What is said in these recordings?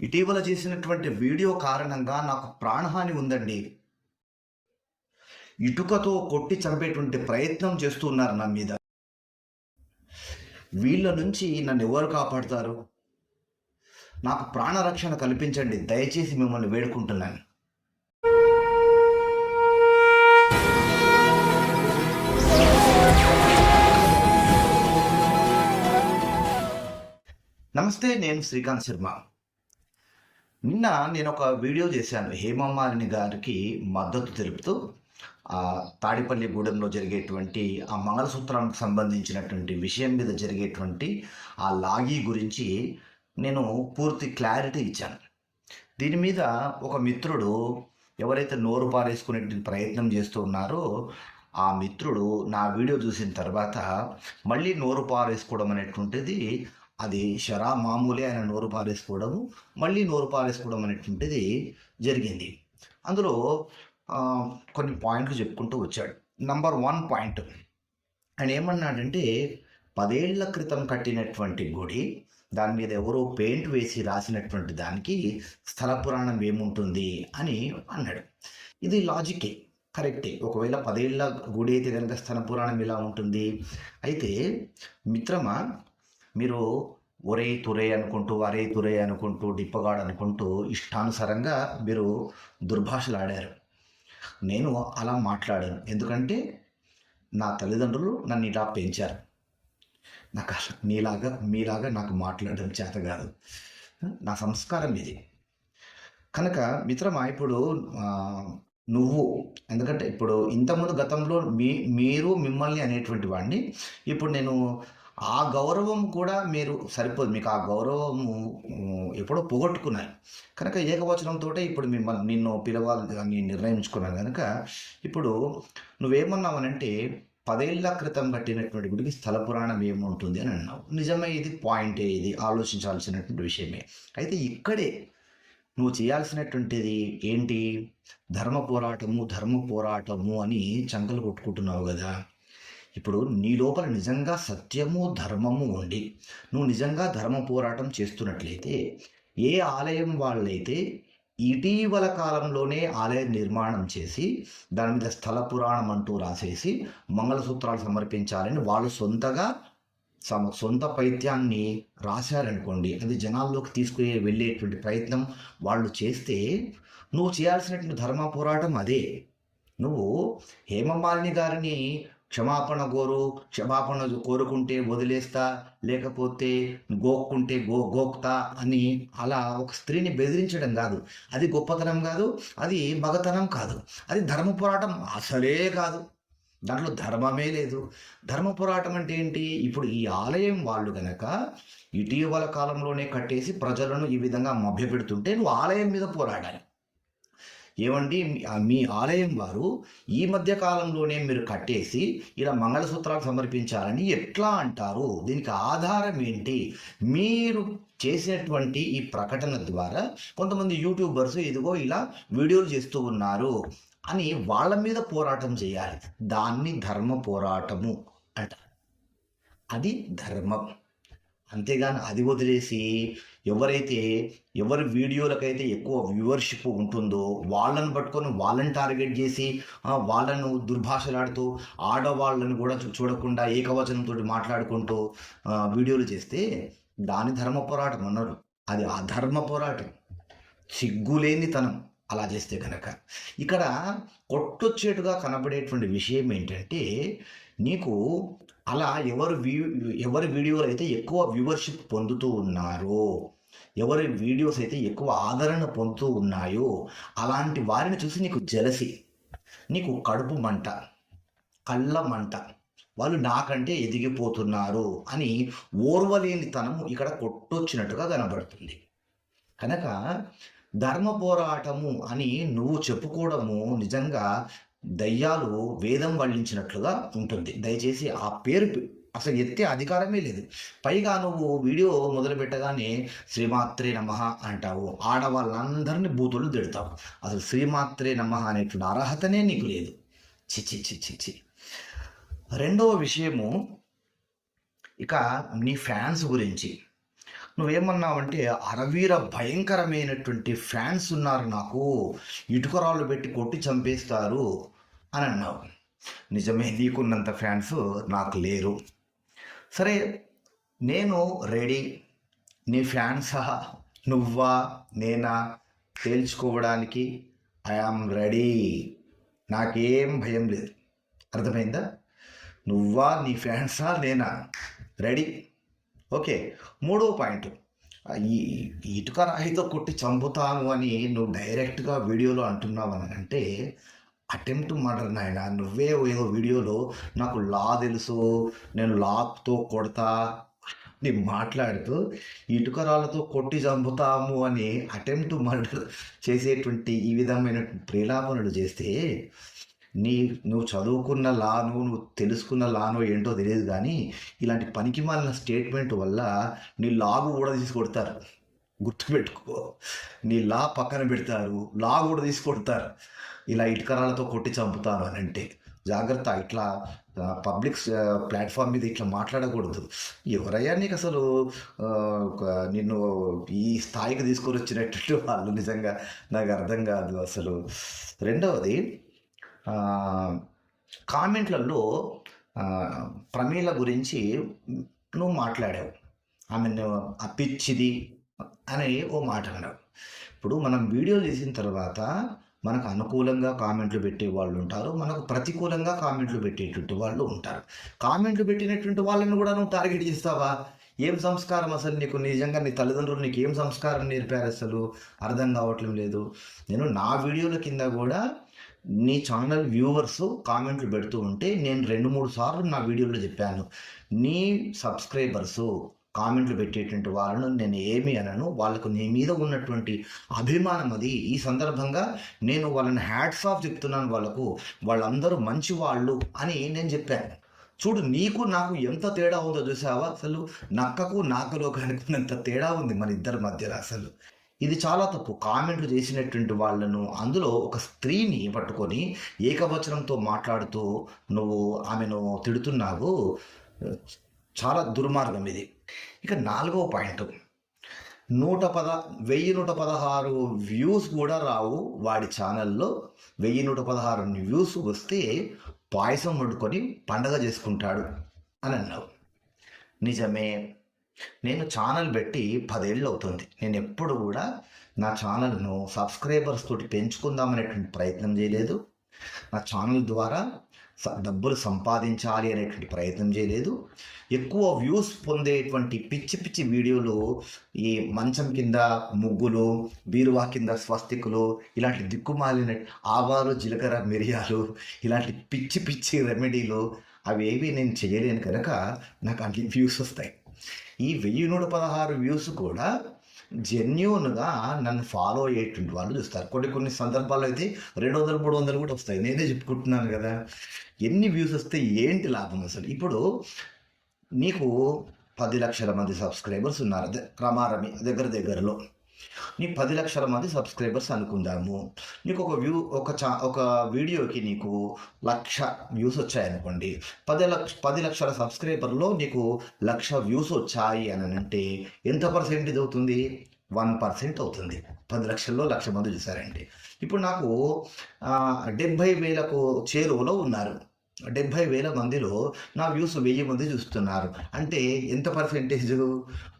ఇటీవల చేసినటువంటి వీడియో కారణంగా నాకు ప్రాణహాని ఉందండి. ఇటుకతో కొట్టి చంపేటువంటి ప్రయత్నం చేస్తున్నారు నా మీద. వీళ్ళ నుంచి నన్ను ఎవరు కాపాడుతారు? నాకు ప్రాణరక్షణ కల్పించండి దయచేసి మిమ్మల్ని వేడుకుంటున్నాను. నమస్తే నేను శ్రీకాంత్ శర్మ. నిన్న నేను ఒక వీడియో చేశాను. హేమమాలిని గారికి మద్దతు తెలుపుతూ ఆ తాడిపల్లి గూడెంలో జరిగేటువంటి ఆ మంగళసూత్రానికి సంబంధించినటువంటి విషయం మీద జరిగేటువంటి ఆ లాగి గురించి నేను పూర్తి క్లారిటీ ఇచ్చాను. దీని మీద ఒక మిత్రుడు ఎవరైతే నోరు పారేసుకునే ప్రయత్నం చేస్తూ ఉన్నారో ఆ మిత్రుడు నా వీడియో చూసిన తర్వాత మళ్ళీ నోరు పారేసుకోవడం అనేటువంటిది అది షరా మామూలే ఆయన నోరు పారేసుకోవడము మళ్ళీ నోరు పారేసుకోవడం అనేటువంటిది జరిగింది. అందులో కొన్ని పాయింట్లు చెప్పుకుంటూ వచ్చాడు. నంబర్ వన్ పాయింట్ ఆయన ఏమన్నాడంటే పదేళ్ళ క్రితం కట్టినటువంటి గుడి దాని మీద ఎవరో పెయింట్ వేసి రాసినటువంటి దానికి స్థల పురాణం ఏముంటుంది అని అన్నాడు. ఇది లాజికే కరెక్టే. ఒకవేళ పదేళ్ళ గుడి అయితే కనుక స్థల పురాణం ఇలా ఉంటుంది. అయితే మిత్రమా మీరు ఒరే తురే అనుకుంటూ అరే తురే అనుకుంటూ డిప్పగాడు అనుకుంటూ ఇష్టానుసారంగా మీరు దుర్భాషలు ఆడారు నేను అలా మాట్లాడాను. ఎందుకంటే నా తల్లిదండ్రులు నన్ను ఇలా పెంచారు. నాకు అసలు మీలాగా మీలాగా నాకు మాట్లాడడం చేత కాదు. నా సంస్కారం ఇది. కనుక మిత్రమా ఇప్పుడు నువ్వు ఎందుకంటే ఇప్పుడు ఇంతకుముందు గతంలో మీ మీరు మిమ్మల్ని అనేటువంటి వాడిని ఇప్పుడు నేను ఆ గౌరవం కూడా మీరు సరిపోదు. మీకు ఆ గౌరవము ఎప్పుడో పోగొట్టుకున్నాయి కనుక ఏకవచనంతో ఇప్పుడు మిమ్మల్ని నిన్ను పిలవాలని నిర్ణయించుకున్నాను కనుక ఇప్పుడు నువ్వేమన్నావనంటే పదేళ్ళ క్రితం కట్టినటువంటి గుడికి స్థల పురాణం ఏముంటుంది అని అన్నావు. నిజమే ఇది పాయింటే ఇది ఆలోచించాల్సినటువంటి విషయమే. అయితే ఇక్కడే నువ్వు చేయాల్సినటువంటిది ఏంటి? ధర్మ పోరాటము ధర్మ పోరాటము అని చంకలు కొట్టుకుంటున్నావు కదా. ఇప్పుడు నీ లోపల నిజంగా సత్యము ధర్మము ఉండి నువ్వు నిజంగా ధర్మ పోరాటం చేస్తున్నట్లయితే ఏ ఆలయం వాళ్ళైతే ఇటీవల కాలంలోనే ఆలయ నిర్మాణం చేసి దాని మీద స్థల పురాణం అంటూ రాసేసి మంగళసూత్రాలు సమర్పించాలని వాళ్ళు సొంతగా సమ సొంత పైత్యాన్ని రాశారనుకోండి అది జనాల్లోకి తీసుకుని వెళ్ళేటువంటి ప్రయత్నం వాళ్ళు చేస్తే నువ్వు చేయాల్సినటువంటి ధర్మ పోరాటం అదే. నువ్వు హేమమాలిని గారిని క్షమాపణ కోరు క్షమాపణ కోరుకుంటే వదిలేస్తా లేకపోతే గోక్కుంటే గో గోక్తా అని అలా ఒక స్త్రీని బెదిరించడం కాదు. అది గొప్పతనం కాదు అది మగతనం కాదు. అది ధర్మ పోరాటం అసలే కాదు. దాంట్లో ధర్మమే లేదు. ధర్మ పోరాటం అంటే ఏంటి? ఇప్పుడు ఈ ఆలయం వాళ్ళు గనక ఇటీవల కాలంలోనే కట్టేసి ప్రజలను ఈ విధంగా మభ్యపెడుతుంటే నువ్వు ఆలయం మీద పోరాడాలి. ఏమండి? మీ- ఆలయం వారు ఈ మధ్య కాలంలోనే మీరు కట్టేసి ఇలా మంగళసూత్రాలు సమర్పించాలని ఎట్లా అంటారు? దీనికి ఆధారం ఏంటి? మీరు చేసినటువంటి ఈ ప్రకటన ద్వారా కొంతమంది యూట్యూబర్స్ ఇదిగో ఇలా వీడియోలు చేస్తూ ఉన్నారు అని వాళ్ళ మీద పోరాటం చేయాలి. దాన్ని ధర్మ పోరాటము అంటారు. అది ధర్మం. అంతేగాని అది వదిలేసి ఎవరైతే ఎవరి వీడియోలకైతే ఎక్కువ వ్యూవర్షిప్ ఉంటుందో వాళ్ళని పట్టుకొని వాళ్ళని టార్గెట్ చేసి వాళ్ళను దుర్భాషలాడుతూ ఆడవాళ్ళని కూడా చూడకుండా ఏకవచనంతో మాట్లాడుకుంటూ వీడియోలు చేస్తే దాని ధర్మ పోరాటం అన్నారు. అది అధర్మ పోరాటం. సిగ్గులేనితనం అలా చేస్తే కనుక ఇక్కడ కొట్టొచ్చేటుగా కనబడేటువంటి విషయం ఏంటంటే నీకు అలా ఎవరు వ్యూ ఎవరి వీడియోలు అయితే ఎక్కువ వ్యూవర్షిప్ పొందుతూ ఉన్నారో ఎవరి వీడియోస్ అయితే ఎక్కువ ఆదరణ పొందుతూ ఉన్నాయో అలాంటి వారిని చూసి నీకు జలసి నీకు కడుపు మంట కళ్ళ మంట వాళ్ళు నాకంటే ఎదిగిపోతున్నారు అని ఓర్వలేనితనం ఇక్కడ కొట్టొచ్చినట్టుగా కనబడుతుంది. కనుక ధర్మ పోరాటము అని నువ్వు చెప్పుకోవడము నిజంగా దయ్యాలు వేదం వల్లించినట్లుగా ఉంటుంది. దయచేసి ఆ పేరు అసలు ఎత్తే అధికారమే లేదు. పైగా నువ్వు వీడియో మొదలు పెట్టగానే శ్రీమాత్రే నమ అంటావు. ఆడవాళ్ళందరినీ బూతులు తిడతావు. అసలు శ్రీమాత్రే నమ అనేటువంటి అర్హతనే నీకు లేదు. చి చి చి చి రెండవ విషయము ఇక నీ ఫ్యాన్స్ గురించి. నువ్వేమన్నావంటే అరవీర భయంకరమైనటువంటి ఫ్యాన్స్ ఉన్నారు నాకు. ఇటుకరాళ్ళు పెట్టి కొట్టి చంపేస్తారు. అని అన్నావు. నిజమే నీకున్నంత ఫ్యాన్స్ నాకు లేరు. సరే నేను రెడీ. నీ ఫ్యాన్సా నువ్వా నేనా తేల్చుకోవడానికి ఐఆమ్ రెడీ. నాకేం భయం లేదు. అర్థమైందా? నువ్వా నీ ఫ్యాన్సా నేనా? రెడీ. ఓకే మూడో పాయింట్. ఈ ఇటుక రాయితో కొట్టి చంపుతాము అని నువ్వు డైరెక్ట్గా వీడియోలో అంటున్నావు అని అంటే అటెంప్ట్ మర్డర్ నాయన. నువ్వే ఏదో వీడియోలో నాకు లా తెలుసు నేను లాతో కొడతా నీ మాట్లాడుతూ ఇటుక రాళ్ళతో కొట్టి చంపుతాము అని అటెంప్ట్ మర్డర్ చేసేటువంటి ఈ విధమైన ప్రేలాపనలు చేస్తే నీ నువ్వు చదువుకున్న లాను నువ్వు తెలుసుకున్న లాను ఏంటో తెలియదు కానీ ఇలాంటి పనికి మాలిన స్టేట్మెంట్ వల్ల నీ లాగు కూడా తీసుకొడతారు గుర్తుపెట్టుకో. నీ లా పక్కన పెడతారు లా కూడా తీసుకొడతారు ఇలా ఇటుకరాలతో కొట్టి చంపుతాను అని అంటే జాగ్రత్త ఇట్లా పబ్లిక్ ప్లాట్ఫామ్ మీద ఇట్లా మాట్లాడకూడదు. ఎవరయ్యా నీకు అసలు ఒక నిన్ను ఈ స్థాయికి తీసుకొని వచ్చినట్టు వాళ్ళు నిజంగా నాకు అర్థం కాదు అసలు. రెండవది కామెంట్లలో ప్రమీల గురించి నువ్వు మాట్లాడావు. ఆమె అప్పిచ్చిది అని ఓ మాట అన్నావు. ఇప్పుడు మనం వీడియో చేసిన తర్వాత మనకు అనుకూలంగా కామెంట్లు పెట్టే వాళ్ళు ఉంటారు. మనకు ప్రతికూలంగా కామెంట్లు పెట్టేటువంటి వాళ్ళు ఉంటారు. కామెంట్లు పెట్టినటువంటి వాళ్ళని కూడా నువ్వు టార్గెట్ చేస్తావా? ఏం సంస్కారం అసలు నీకు? నిజంగా నీ తల్లిదండ్రులు నీకు ఏం సంస్కారం నేర్పారు అసలు? అర్థం కావట్లేదు లేదు. నేను నా వీడియోల కింద కూడా నీ ఛానల్ వ్యూవర్స్ కామెంట్లు పెడుతూ ఉంటే నేను రెండు మూడు సార్లు నా వీడియోలో చెప్పాను. నీ సబ్స్క్రైబర్సు కామెంట్లు పెట్టేటువంటి వాళ్ళను నేను ఏమి అనను. వాళ్ళకు నీ మీద ఉన్నటువంటి అభిమానం అది. ఈ సందర్భంగా నేను వాళ్ళని హ్యాట్స్ ఆఫ్ చెప్తున్నాను వాళ్ళకు. వాళ్ళందరూ మంచి వాళ్ళు అని నేను చెప్పాను. చూడు నీకు నాకు ఎంత తేడా ఉందో చూసావా అసలు? నక్కకు నాకలో కనుకున్నంత తేడా ఉంది మన ఇద్దరి మధ్యలో అసలు. ఇది చాలా తప్పు. కామెంట్లు చేసినటువంటి వాళ్ళను అందులో ఒక స్త్రీని పట్టుకొని ఏకవచనంతో మాట్లాడుతూ నువ్వు ఆమెను తిడుతున్నావు. చాలా దుర్మార్గం ఇది. ఇక నాలుగవ పాయింట్. నూట పద వెయ్యి నూట పదహారు వ్యూస్ కూడా రావు వాడి ఛానల్లో. వెయ్యి నూట పదహారు వ్యూస్ వస్తే పాయసం వండుకొని పండగ చేసుకుంటాడు అని అన్నావు. నిజమే. నేను ఛానల్ పెట్టి పదేళ్ళు అవుతుంది. నేను ఎప్పుడు కూడా నా ఛానల్ను సబ్స్క్రైబర్స్ తోటి పెంచుకుందామనేటువంటి ప్రయత్నం చేయలేదు. నా ఛానల్ ద్వారా డబ్బులు సంపాదించాలి అనేటువంటి ప్రయత్నం చేయలేదు. ఎక్కువ వ్యూస్ పొందేటువంటి పిచ్చి పిచ్చి వీడియోలు ఈ మంచం కింద ముగ్గులు బీరువా కింద స్వస్తికులు ఇలాంటి దిక్కుమాలిన ఆవాలు జీలకర్ర మిరియాలు ఇలాంటి పిచ్చి పిచ్చి రెమెడీలు అవేవి నేను చేయలేను కనుక నాకు అన్ని వ్యూస్ వస్తాయి. ఈ వెయ్యి నూట పదహారు వ్యూస్ కూడా జెన్యున్గా నన్ను ఫాలో అయ్యేటువంటి వాళ్ళు చూస్తారు. కొన్ని కొన్ని సందర్భాల్లో అయితే రెండు వందలు మూడు వందలు కూడా వస్తాయి. నేనే చెప్పుకుంటున్నాను కదా. ఎన్ని వ్యూస్ వస్తే ఏంటి లాభం అసలు? ఇప్పుడు నీకు పది లక్షల మంది సబ్స్క్రైబర్స్ ఉన్నారు. అదే క్రమారమి దగ్గర దగ్గరలో. నీ పది లక్షల మంది సబ్స్క్రైబర్స్ అనుకుందాము. నీకు ఒక వ్యూ ఒక చా ఒక వీడియోకి నీకు లక్ష వ్యూస్ వచ్చాయనుకోండి పది లక్ష పది లక్షల సబ్స్క్రైబర్లో నీకు లక్ష వ్యూస్ వచ్చాయి అని అంటే ఎంత పర్సెంటేజ్ అవుతుంది? వన్ పర్సెంట్ అవుతుంది. పది లక్షల్లో లక్ష మంది చూసారండి ఇప్పుడు నాకు డెబ్భై వేలకు చేరువలో ఉన్నారు. డెబ్భై వేల మందిలో నా వ్యూస్ వెయ్యి మంది చూస్తున్నారు. అంటే ఎంత పర్సెంటేజ్?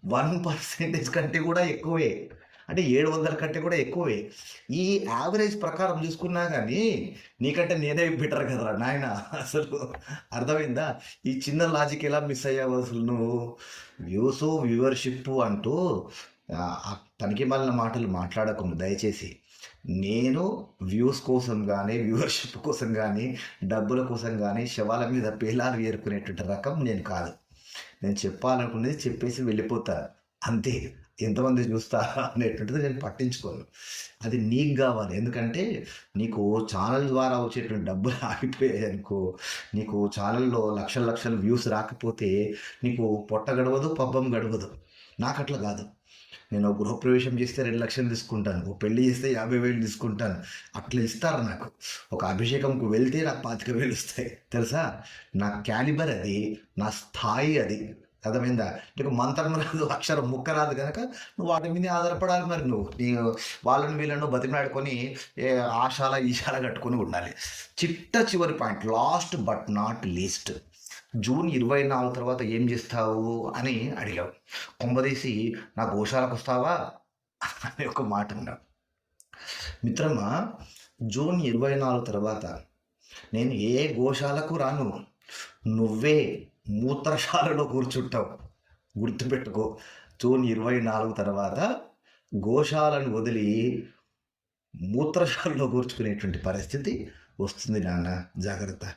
వన్ పర్సెంటేజ్ కంటే కూడా ఎక్కువే. అంటే ఏడు వందల కంటే కూడా ఎక్కువే. ఈ యావరేజ్ ప్రకారం చూసుకున్నా కానీ నీకంటే నేనే బెటర్ కదరా నాయన. అసలు అర్థమైందా? ఈ చిన్న లాజిక్ ఎలా మిస్ అయ్యావు అసలు నువ్వు? వ్యూస్ వ్యూవర్షిప్ అంటూ తనకి ఆ మాటలు మాట్లాడకుండా దయచేసి. నేను వ్యూస్ కోసం కానీ వ్యూవర్షిప్ కోసం కానీ డబ్బుల కోసం కానీ శవాల మీద పేలాలు ఏరుకునేటువంటి రకం నేను కాదు. నేను చెప్పాలనుకునేది చెప్పేసి వెళ్ళిపోతాను అంతే. ఎంతమంది చూస్తా అనేటువంటిది నేను పట్టించుకోను. అది నీకు కావాలి. ఎందుకంటే నీకు ఛానల్ ద్వారా వచ్చేటువంటి డబ్బులు ఆగిపోయాయి అనుకో నీకు ఛానల్లో లక్షల లక్షల వ్యూస్ రాకపోతే నీకు పొట్ట గడవదు పబ్బం గడవదు. నాకు అట్లా కాదు. నేను ఒక గృహప్రవేశం చేస్తే రెండు లక్షలు తీసుకుంటాను. ఒక పెళ్ళి చేస్తే యాభై వేలు తీసుకుంటాను. అట్లా ఇస్తారు నాకు. ఒక అభిషేకంకు వెళ్తే నాకు పాతిక వేలు వస్తాయి. తెలుసా? నా క్యాలిబర్ అది. నా స్థాయి అది. అర్థమైందా? నీకు మంత్రం రాదు అక్షరం ముక్క రాదు కనుక నువ్వు వాటి మీద ఆధారపడాలి మరి నువ్వు. నీ వాళ్ళని వీళ్ళను బతిమలాడుకొని ఏ ఆశాల ఈశాల కట్టుకొని ఉండాలి. చిట్ట చివరి point last but not least June ఇరవై నాలుగు తర్వాత ఏం చేస్తావు అని అడిగావు. కొంపదీసి నా గోశాలకు వస్తావా? అని ఒక మాట అన్నావు. మిత్రమా జూన్ ఇరవై నాలుగు తర్వాత నేను ఏ గోశాలకు రాను? నువ్వే మూత్రశాలలో కూర్చుంటావు. గుర్తుపెట్టుకో. జూన్ ఇరవై నాలుగు తర్వాత గోశాలను వదిలి మూత్రశాలలో కూర్చుకునేటువంటి పరిస్థితి వస్తుంది నాన్న. జాగ్రత్త.